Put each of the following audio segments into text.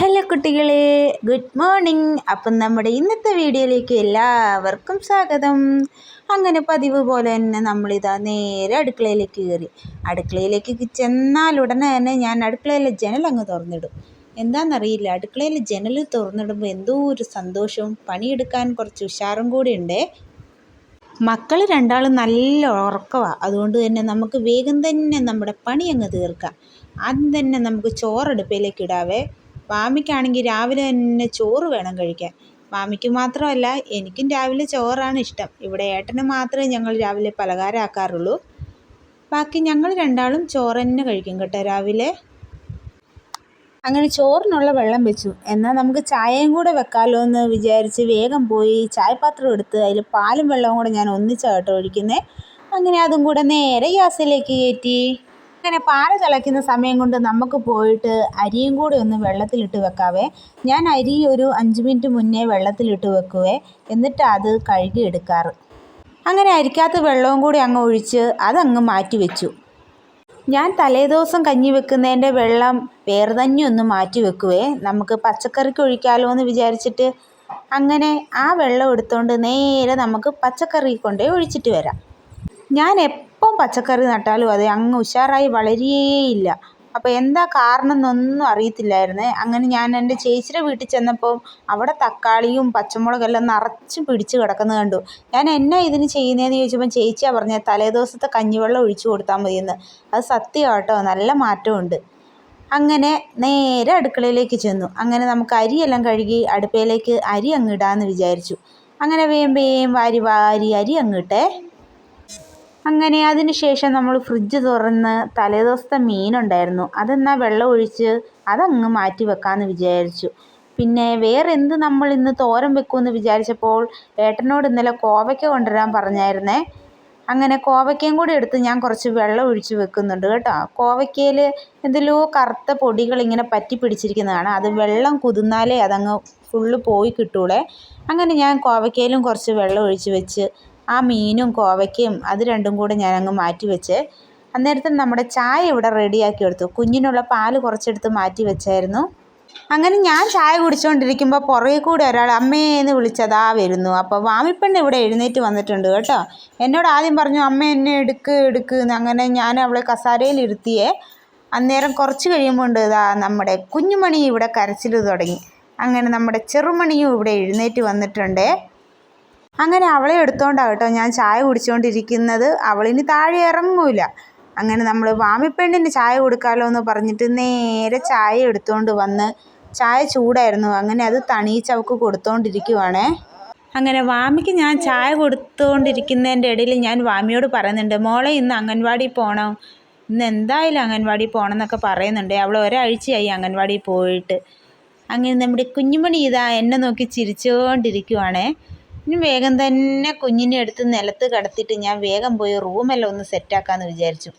Hello കുട്ടികളെ good morning അപ്പം നമ്മുടെ ഇന്നത്തെ വീഡിയോയിലേക്ക് എല്ലാവർക്കും സ്വാഗതം. അങ്ങനെ പതിവ് പോലെ തന്നെ നമ്മളിതാ നേരെ അടുക്കളയിലേക്ക് കയറി. അടുക്കളയിലേക്ക് ചെന്നാൽ ഉടനെ തന്നെ ഞാൻ അടുക്കളയിലെ ജനൽ അങ്ങ് തുറന്നിടും. എന്താണെന്നറിയില്ല അടുക്കളയിലെ ജനൽ തുറന്നിടുമ്പോൾ എന്തോ ഒരു സന്തോഷവും പണിയെടുക്കാൻ കുറച്ച് ഉഷാറും കൂടി ഉണ്ടേ. മക്കൾ രണ്ടാളും നല്ല ഉറക്കമാണ് അതുകൊണ്ട് തന്നെ നമുക്ക് വേഗം തന്നെ നമ്മുടെ പണി അങ്ങ് തീർക്കാം. ആദ്യം തന്നെ നമുക്ക് ചോറടുപ്പയിലേക്ക് ഇടാവേ. മാമിക്കാണെങ്കിൽ രാവിലെ തന്നെ ചോറ് വേണം കഴിക്കാൻ. മാമിക്ക് മാത്രമല്ല എനിക്കും രാവിലെ ചോറാണ് ഇഷ്ടം. ഇവിടെ ഏട്ടന് മാത്രമേ ഞങ്ങൾ രാവിലെ പലഹാരം ആക്കാറുള്ളൂ. ബാക്കി ഞങ്ങൾ രണ്ടാളും ചോറ് തന്നെ കഴിക്കും കേട്ടോ രാവിലെ. അങ്ങനെ ചോറിനുള്ള വെള്ളം വെച്ചു. എന്നാൽ നമുക്ക് ചായയും കൂടെ വെക്കാമല്ലോ എന്ന് വിചാരിച്ച് വേഗം പോയി ചായപാത്രം എടുത്ത് അതിൽ പാലും വെള്ളവും കൂടെ ഞാൻ ഒന്നിച്ചാണ് കേട്ടോ ഒഴിക്കുന്നത് അങ്ങനെ അതും കൂടെ നേരെ ഗ്യാസിലേക്ക് കയറ്റി. അങ്ങനെ പാൽ തിളയ്ക്കുന്ന സമയം കൊണ്ട് നമുക്ക് പോയിട്ട് അരിയും കൂടി ഒന്ന് വെള്ളത്തിലിട്ട് വെക്കാവേ. ഞാൻ അരി ഒരു അഞ്ച് മിനിറ്റ് മുന്നേ വെള്ളത്തിലിട്ട് വെക്കുവേ. എന്നിട്ട് അത് കഴുകി എടുക്കാറ്. അങ്ങനെ അരിക്കാത്ത വെള്ളവും കൂടി അങ്ങ് ഒഴിച്ച് അതങ്ങ് മാറ്റി വെച്ചു. ഞാൻ തലേദിവസം കഞ്ഞി വെക്കുന്നതിന്റെ വെള്ളം വേറെ തന്നെ ഒന്ന് മാറ്റി വെക്കുവേ. നമുക്ക് പച്ചക്കറിക്ക് ഒഴിക്കാമല്ലോ എന്ന് വിചാരിച്ചിട്ട് അങ്ങനെ ആ വെള്ളം എടുത്തുകൊണ്ട് നേരെ നമുക്ക് പച്ചക്കറി കൊണ്ടേ ഒഴിച്ചിട്ട് വരാം. ഞാൻ എപ്പം പച്ചക്കറി നട്ടാലും അത് അങ്ങ് ഉഷാറായി വളരുകയേയില്ല അപ്പോൾ എന്താ കാരണം എന്നൊന്നും അറിയത്തില്ലായിരുന്നു. അങ്ങനെ ഞാൻ എന്റെ ചേച്ചിയുടെ വീട്ടിൽ ചെന്നപ്പോൾ അവിടെ തക്കാളിയും പച്ചമുളകെല്ലാം നിറച്ച് പിടിച്ച് കിടക്കുന്നത് കണ്ടു. ഞാൻ എന്നാ ഇതിന് ചെയ്യുന്നതെന്ന് ചോദിച്ചപ്പോൾ ചേച്ചിയാണ് പറഞ്ഞത് തലേദിവസത്തെ കഞ്ഞിവെള്ളം ഒഴിച്ചു കൊടുത്താൽ മതിയെന്ന്. അത് സത്യമാണ് നല്ല മാറ്റമുണ്ട്. അങ്ങനെ നേരെ അടുക്കളയിലേക്ക് ചെന്നു. അങ്ങനെ നമുക്ക് അരിയെല്ലാം കഴുകി അടുപ്പയിലേക്ക് അരി അങ്ങ് ഇടാമെന്ന് വിചാരിച്ചു. അങ്ങനെ വേം വേം വാരി വാരി അരി അങ്ങിട്ടേ അങ്ങനെ അതിനുശേഷം നമ്മൾ ഫ്രിഡ്ജ് തുറന്ന് തലേദിവസത്തെ മീനുണ്ടായിരുന്നു അതെന്നാൽ വെള്ളം ഒഴിച്ച് അതങ്ങ് മാറ്റി വെക്കാമെന്ന് വിചാരിച്ചു. പിന്നെ വേറെ എന്ത് നമ്മൾ ഇന്ന് തോരൻ വെക്കുമെന്ന് വിചാരിച്ചപ്പോൾ ഏട്ടനോട് ഇന്നലെ കോവയ്ക്ക കൊണ്ടുവരാൻ പറഞ്ഞായിരുന്നേ. അങ്ങനെ കോവയ്ക്കയും കൂടി എടുത്ത് ഞാൻ കുറച്ച് വെള്ളം ഒഴിച്ച് വെക്കുന്നുണ്ട് കേട്ടോ. കോവയ്ക്കയിൽ എന്തെല്ലോ കറുത്ത പൊടികൾ ഇങ്ങനെ പറ്റി പിടിച്ചിരിക്കുന്നതാണ്. അത് വെള്ളം കുതിർന്നാലേ അതങ്ങ് ഫുള്ള് പോയി കിട്ടൂടെ അങ്ങനെ ഞാൻ കോവയ്ക്കയിലും കുറച്ച് വെള്ളം ഒഴിച്ച് വെച്ച് ആ മീനും കോവയ്ക്കയും അത് രണ്ടും കൂടെ ഞാനങ്ങ് മാറ്റി വെച്ച് അന്നേരത്തിന് നമ്മുടെ ചായ ഇവിടെ റെഡിയാക്കി എടുത്തു. കുഞ്ഞിനുള്ള പാൽ കുറച്ചെടുത്ത് മാറ്റി വെച്ചായിരുന്നു. അങ്ങനെ ഞാൻ ചായ കുടിച്ചുകൊണ്ടിരിക്കുമ്പോൾ പുറകെ കൂടെ ഒരാൾ അമ്മേന്ന് വിളിച്ചതാ വരുന്നു. അപ്പോൾ വാമിപ്പെണ്ണ് ഇവിടെ എഴുന്നേറ്റ് വന്നിട്ടുണ്ട് കേട്ടോ. എന്നോട് ആദ്യം പറഞ്ഞു അമ്മ എന്നെ എടുക്ക് എടുക്ക് അങ്ങനെ ഞാൻ അവളെ കസാരയിൽ ഇരുത്തിയേ. അന്നേരം കുറച്ച് കഴിയുമ്പോൾ ഇതാ നമ്മുടെ കുഞ്ഞുമണി ഇവിടെ കരച്ചിൽ തുടങ്ങി. അങ്ങനെ നമ്മുടെ ചെറുമണിയും ഇവിടെ എഴുന്നേറ്റ് വന്നിട്ടുണ്ട്. അങ്ങനെ അവളെ എടുത്തോണ്ടാണ് ഞാൻ ചായ കുടിച്ചുകൊണ്ടിരിക്കുന്നത് അവളിനി താഴെ ഇറങ്ങൂല. അങ്ങനെ നമ്മൾ വാമിപ്പെണ്ണിന് ചായ കൊടുക്കാമല്ലോ എന്ന് പറഞ്ഞിട്ട് നേരെ ചായ എടുത്തുകൊണ്ട് വന്ന് ചായ ചൂടായിരുന്നു. അങ്ങനെ അത് തണീച്ച് അവൾക്ക് കൊടുത്തോണ്ടിരിക്കുവാണേ. അങ്ങനെ വാമിക്ക് ഞാൻ ചായ കൊടുത്തുകൊണ്ടിരിക്കുന്നതിന്റെ ഇടയിൽ ഞാൻ വാമിയോട് പറയുന്നുണ്ട് മോളെ ഇന്ന് അംഗൻവാടി പോകണം ഇന്ന് എന്തായാലും അംഗൻവാടി പോകണം എന്നൊക്കെ പറയുന്നുണ്ട്. അവൾ ഒരാഴ്ചയായി അംഗൻവാടി പോയിട്ട്. അങ്ങനെ നമ്മുടെ കുഞ്ഞുമണി ഇതാ എന്നെ നോക്കി ചിരിച്ചുകൊണ്ടിരിക്കുവാണേ വേഗം തന്നെ കുഞ്ഞിനെ എടുത്ത് നിലത്ത് കിടത്തിയിട്ട് ഞാൻ വേഗം പോയി റൂമെല്ലാം ഒന്ന് സെറ്റാക്കാമെന്ന് വിചാരിച്ചു.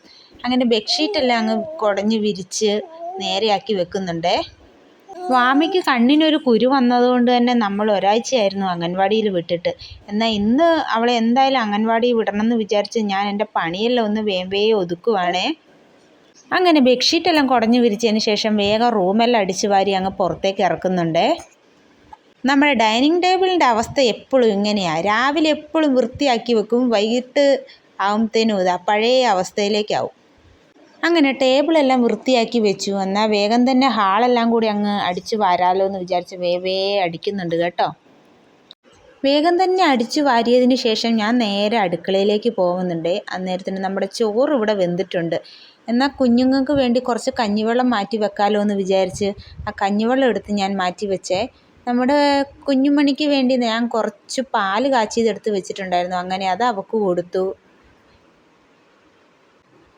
അങ്ങനെ ബെഡ്ഷീറ്റെല്ലാം അങ്ങ് കുടഞ്ഞ് വിരിച്ച് നേരെയാക്കി വെക്കുന്നുണ്ടേ. സ്വാമിക്ക് കണ്ണിനൊരു കുരു വന്നതുകൊണ്ട് തന്നെ നമ്മൾ ഒരാഴ്ചയായിരുന്നു അംഗൻവാടിയിൽ വിട്ടിട്ട്. എന്നാൽ ഇന്ന് അവളെ എന്തായാലും അംഗൻവാടി വിടണം എന്ന് വിചാരിച്ച് ഞാൻ എന്റെ പണിയെല്ലാം ഒന്ന് വേമ്പേ ഒതുക്കുവാണേ. അങ്ങനെ ബെഡ്ഷീറ്റെല്ലാം കുടഞ്ഞു വിരിച്ചതിന് ശേഷം വേഗം റൂമെല്ലാം അടിച്ചു വാരി അങ്ങ് പുറത്തേക്ക് ഇറക്കുന്നുണ്ടേ. നമ്മുടെ ഡൈനിങ് ടേബിളിന്റെ അവസ്ഥ എപ്പോഴും ഇങ്ങനെയാണ് രാവിലെ എപ്പോഴും വൃത്തിയാക്കി വെക്കും വൈകിട്ട് ആകുമ്പത്തേനും ഇതാ പഴയ അവസ്ഥയിലേക്കാവും. അങ്ങനെ ടേബിളെല്ലാം വൃത്തിയാക്കി വെച്ചു. എന്നാൽ വേഗം തന്നെ ഹാളെല്ലാം കൂടി അങ്ങ് അടിച്ചു വാരാലോ എന്ന് വിചാരിച്ച് വേവേ അടിക്കുന്നുണ്ട് കേട്ടോ. വേഗം തന്നെ അടിച്ചു വാരിയതിന് ശേഷം ഞാൻ നേരെ അടുക്കളയിലേക്ക് പോകുന്നുണ്ട്. അന്നേരത്തിന് നമ്മുടെ ചോറ് ഇവിടെ വെന്തിട്ടുണ്ട്. എന്നാൽ കുഞ്ഞുങ്ങൾക്ക് വേണ്ടി കുറച്ച് കഞ്ഞിവെള്ളം മാറ്റി വെക്കാമല്ലോ എന്ന് വിചാരിച്ച് ആ കഞ്ഞിവെള്ളം എടുത്ത് ഞാൻ മാറ്റി വെച്ചേ. നമ്മുടെ കുഞ്ഞുമണിക്ക് വേണ്ടി ഞാൻ കുറച്ച് പാൽ കാച്ചിയതെടുത്ത് വെച്ചിട്ടുണ്ടായിരുന്നു. അങ്ങനെ അത് അവൾക്ക് കൊടുത്തു.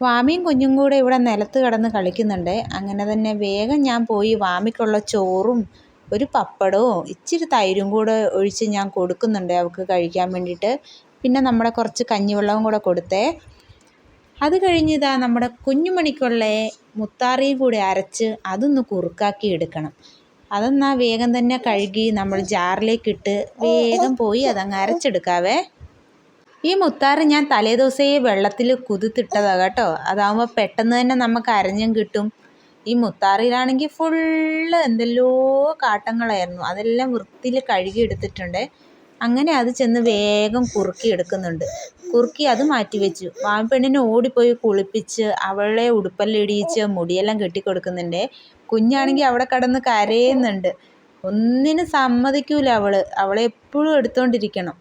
വാമിയും കുഞ്ഞും കൂടെ ഇവിടെ നിലത്ത് കിടന്ന് കളിക്കുന്നുണ്ട്. അങ്ങനെ തന്നെ വേഗം ഞാൻ പോയി വാമിക്കുള്ള ചോറും ഒരു പപ്പടവും ഇച്ചിരി തൈരും കൂടെ ഒഴിച്ച് ഞാൻ കൊടുക്കുന്നുണ്ട് അവൾക്ക് കഴിക്കാൻ വേണ്ടിയിട്ട്. പിന്നെ നമ്മുടെ കുറച്ച് കഞ്ഞിവെള്ളവും കൂടെ കൊടുത്തേ. അത് കഴിഞ്ഞിതാ നമ്മുടെ കുഞ്ഞുമണിക്കുള്ള മുത്താറിയും കൂടെ അരച്ച് അതൊന്ന് കുറുക്കാക്കി എടുക്കണം. അതെന്നാൽ വേഗം തന്നെ കഴുകി നമ്മൾ ജാറിലേക്കിട്ട് വേഗം പോയി അതങ്ങ് അരച്ചെടുക്കാവേ. ഈ മുത്താറ് ഞാൻ തലേദിവസമേ വെള്ളത്തിൽ കുതിത്തിട്ടതാണ് കേട്ടോ. അതാകുമ്പോൾ പെട്ടെന്ന് തന്നെ നമുക്ക് അരഞ്ഞും കിട്ടും. ഈ മുത്താറിലാണെങ്കിൽ ഫുള്ള് എന്തെല്ലോ കാട്ടങ്ങളായിരുന്നു. അതെല്ലാം വൃത്തിയിൽ കഴുകി എടുത്തിട്ടുണ്ട്. അങ്ങനെ അത് ചെന്ന് വേഗം കുറുക്കി എടുക്കുന്നുണ്ട്. കുറുക്കി അത് മാറ്റി വെച്ചു. വാഴപ്പെണ്ണിനെ ഓടിപ്പോയി കുളിപ്പിച്ച് അവളെ ഉടുപ്പെല്ലാം ഇടിയിച്ച് മുടിയെല്ലാം കെട്ടിക്കൊടുക്കുന്നുണ്ട്. കുഞ്ഞാണെങ്കിൽ അവിടെ കിടന്ന് കരയുന്നുണ്ട്. ഒന്നിനും സമ്മതിക്കൂല അവൾ. അവളെ എപ്പോഴും എടുത്തോണ്ടിരിക്കണം.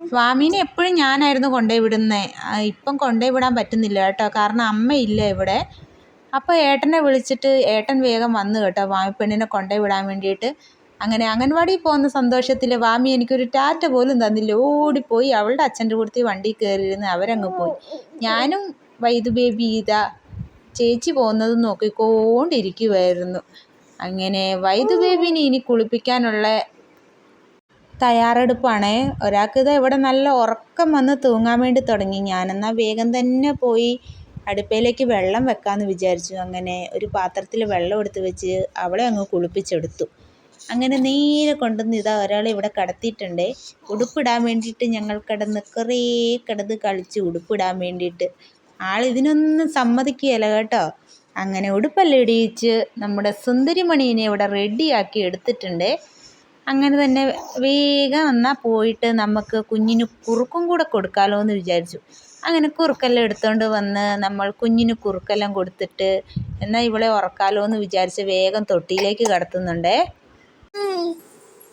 സ്വാമീനെ എപ്പോഴും ഞാനായിരുന്നു കൊണ്ടേ വിടുന്നേ. ഇപ്പം കൊണ്ടേ വിടാൻ പറ്റുന്നില്ല കേട്ടോ. കാരണം അമ്മയില്ല ഇവിടെ. അപ്പോൾ ഏട്ടനെ വിളിച്ചിട്ട് ഏട്ടൻ വേഗം വന്നു കേട്ടോ. വാമി പെണ്ണിനെ കൊണ്ടേ വിടാൻ വേണ്ടിയിട്ട്. അങ്ങനെ അംഗൻവാടിയിൽ പോകുന്ന സന്തോഷത്തിൽ വാമി എനിക്കൊരു ടാറ്റ പോലും തന്നില്ല. ഓടിപ്പോയി അവളുടെ അച്ഛന്റെ കൂടത്തി വണ്ടി കയറിയിരുന്ന് അവരങ്ങ് പോയി. ഞാനും വൈദു ബേബി ഇതാ ചേച്ചി പോകുന്നത് നോക്കിക്കൊണ്ടിരിക്കുമായിരുന്നു അങ്ങനെ വൈദു ബേബിനെ ഇനി കുളിപ്പിക്കാനുള്ള തയ്യാറെടുപ്പാണ്. ഒരാൾക്ക് ഇത് ഇവിടെ നല്ല ഉറക്കം വന്ന് തൂങ്ങാൻ വേണ്ടി തുടങ്ങി. ഞാനെന്നാൽ വേഗം തന്നെ പോയി അടുപ്പയിലേക്ക് വെള്ളം വെക്കാമെന്ന് വിചാരിച്ചു. അങ്ങനെ ഒരു പാത്രത്തിൽ വെള്ളം എടുത്ത് വെച്ച് അവളെ അങ്ങ് കുളിപ്പിച്ചെടുത്തു. അങ്ങനെ നേരെ കൊണ്ടുവന്ന് ഇതാ ഒരാളെ ഇവിടെ കടത്തിയിട്ടുണ്ട്. ഉടുപ്പിടാൻ വേണ്ടിയിട്ട് ഞങ്ങൾ കിടന്ന് കുറേ കിടന്ന് കളിച്ച് ഉടുപ്പിടാൻ വേണ്ടിയിട്ട് ആൾ ഇതിനൊന്നും സമ്മതിക്കുകയില്ല കേട്ടോ. അങ്ങനെ ഉടുപ്പെല്ലാം ഇടിയിച്ച് നമ്മുടെ സുന്ദരിമണീനെ ഇവിടെ റെഡിയാക്കി എടുത്തിട്ടുണ്ട്. അങ്ങനെ തന്നെ വേഗം എന്നാൽ പോയിട്ട് നമുക്ക് കുഞ്ഞിന് കുറുക്കും കൂടെ കൊടുക്കാമല്ലോ എന്ന് വിചാരിച്ചു. അങ്ങനെ കുറുക്കെല്ലാം എടുത്തുകൊണ്ട് വന്ന് നമ്മൾ കുഞ്ഞിന് കുറുക്കെല്ലാം കൊടുത്തിട്ട് എന്നാൽ ഇവളെ ഉറക്കാലോ എന്ന് വിചാരിച്ച് വേഗം തൊട്ടിയിലേക്ക് കടത്തുന്നുണ്ടേ.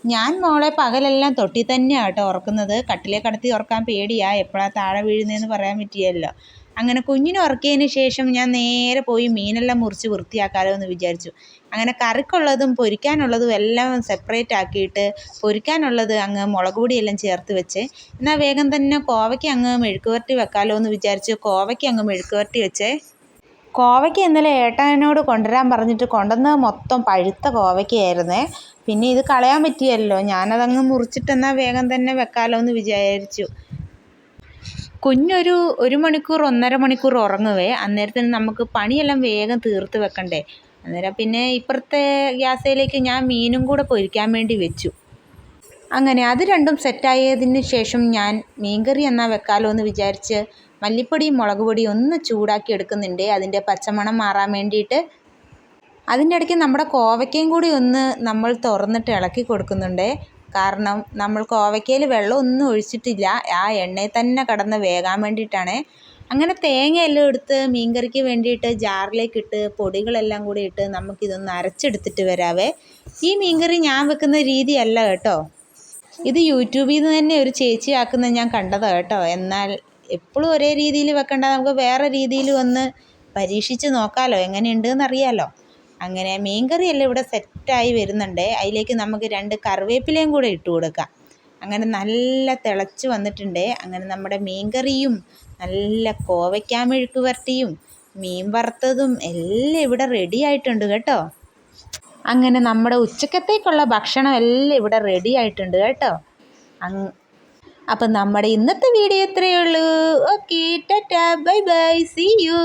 ഞാൻ മോളെ പകലെല്ലാം തൊട്ടി തന്നെയാണ് കേട്ടോ ഉറക്കുന്നത്. കട്ടിലേ കടത്തി ഉറക്കാൻ പേടിയാ. എപ്പോഴാണ് താഴെ വീഴുന്നതെന്ന് പറയാൻ പറ്റിയല്ലോ. അങ്ങനെ കുഞ്ഞിനെ ഉറക്കിയതിന് ശേഷം ഞാൻ നേരെ പോയി മീനെല്ലാം മുറിച്ച് വൃത്തിയാക്കാമല്ലോ എന്ന് വിചാരിച്ചു. അങ്ങനെ കറിക്കുള്ളതും പൊരിക്കാനുള്ളതും എല്ലാം സെപ്പറേറ്റ് ആക്കിയിട്ട് പൊരിക്കാനുള്ളത് അങ്ങ് മുളക് പൊടിയെല്ലാം ചേർത്ത് വെച്ച് എന്നാൽ വേഗം തന്നെ കോവയ്ക്ക് അങ്ങ് മെഴുക്ക് വരട്ടി വെക്കാമല്ലോ എന്ന് വിചാരിച്ച് കോവയ്ക്ക് അങ്ങ് മെഴുക്ക് വരട്ടി വെച്ചേ കോവയ്ക്ക് ഇന്നലെ ഏട്ടനോട് കൊണ്ടുവരാൻ പറഞ്ഞിട്ട് കൊണ്ടുവന്നത് മൊത്തം പഴുത്ത കോവയ്ക്കായിരുന്നേ പിന്നെ ഇത് കളയാൻ പറ്റിയല്ലോ ഞാനതങ്ങ് മുറിച്ചിട്ടെന്നാൽ വേഗം തന്നെ വെക്കാമല്ലോ എന്ന് വിചാരിച്ചു. കുഞ്ഞൊരു ഒരു മണിക്കൂർ ഒന്നര മണിക്കൂർ ഉറങ്ങുവേ. അന്നേരത്തിന് നമുക്ക് പണിയെല്ലാം വേഗം തീർത്ത് വെക്കണ്ടേ. അന്നേരം പിന്നെ ഇപ്പുറത്തെ ഗ്യാസയിലേക്ക് ഞാൻ മീനും കൂടെ പൊരിക്കാൻ വേണ്ടി വെച്ചു. അങ്ങനെ അത് രണ്ടും സെറ്റായതിന് ശേഷം ഞാൻ മീൻകറി എന്നാൽ വെക്കാലോ എന്ന് വിചാരിച്ച് മല്ലിപ്പൊടിയും മുളക് പൊടിയും ഒന്ന് ചൂടാക്കി എടുക്കുന്നുണ്ട്. അതിന്റെ പച്ചമണം മാറാൻ വേണ്ടിയിട്ട് അതിന്റെ ഇടയ്ക്ക് നമ്മുടെ കോവയ്ക്കയും കൂടി ഒന്ന് നമ്മൾ തുറന്നിട്ട് ഇളക്കി കൊടുക്കുന്നുണ്ട്. കാരണം നമ്മൾ കോവയ്ക്കയിൽ വെള്ളം ഒന്നും ഒഴിച്ചിട്ടില്ല. ആ എണ്ണയിൽ തന്നെ കിടന്ന് വേകാൻ വേണ്ടിയിട്ടാണ്. അങ്ങനെ തേങ്ങയെല്ലാം എടുത്ത് മീൻകറിക്ക് വേണ്ടിയിട്ട് ജാറിലേക്ക് ഇട്ട് പൊടികളെല്ലാം കൂടി ഇട്ട് നമുക്കിതൊന്ന് അരച്ചെടുത്തിട്ട് വരാവേ. ഈ മീൻകറി ഞാൻ വെക്കുന്ന രീതിയല്ല കേട്ടോ. ഇത് യൂട്യൂബിൽ നിന്ന് തന്നെ ഒരു ചേച്ചി ആക്കുന്നത് ഞാൻ കണ്ടതാണ് കേട്ടോ. എന്നാൽ എപ്പോഴും ഒരേ രീതിയിൽ വെക്കണ്ട. നമുക്ക് വേറെ രീതിയിൽ ഒന്ന് പരീക്ഷിച്ച് നോക്കാമല്ലോ എങ്ങനെയുണ്ടെന്ന് അറിയാമല്ലോ അങ്ങനെ മീൻകറിയെല്ലാം ഇവിടെ സെറ്റായി വരുന്നുണ്ട്. അതിലേക്ക് നമുക്ക് രണ്ട് കറിവേപ്പിലയും കൂടെ ഇട്ട് കൊടുക്കാം. അങ്ങനെ നല്ല തിളച്ച് വന്നിട്ടുണ്ട്. അങ്ങനെ നമ്മുടെ മീൻകറിയും നല്ല കോവയ്ക്കാ മെഴുക്ക് വരട്ടിയും മീൻ വറുത്തതും എല്ലാം ഇവിടെ റെഡി ആയിട്ടുണ്ട് കേട്ടോ. അങ്ങനെ നമ്മുടെ ഉച്ചക്കത്തേക്കുള്ള ഭക്ഷണം എല്ലാം ഇവിടെ റെഡി ആയിട്ടുണ്ട് കേട്ടോ. അങ് അപ്പം നമ്മുടെ ഇന്നത്തെ വീഡിയോ ഇത്രയേ ഉള്ളൂ. Okay tata bye bye see you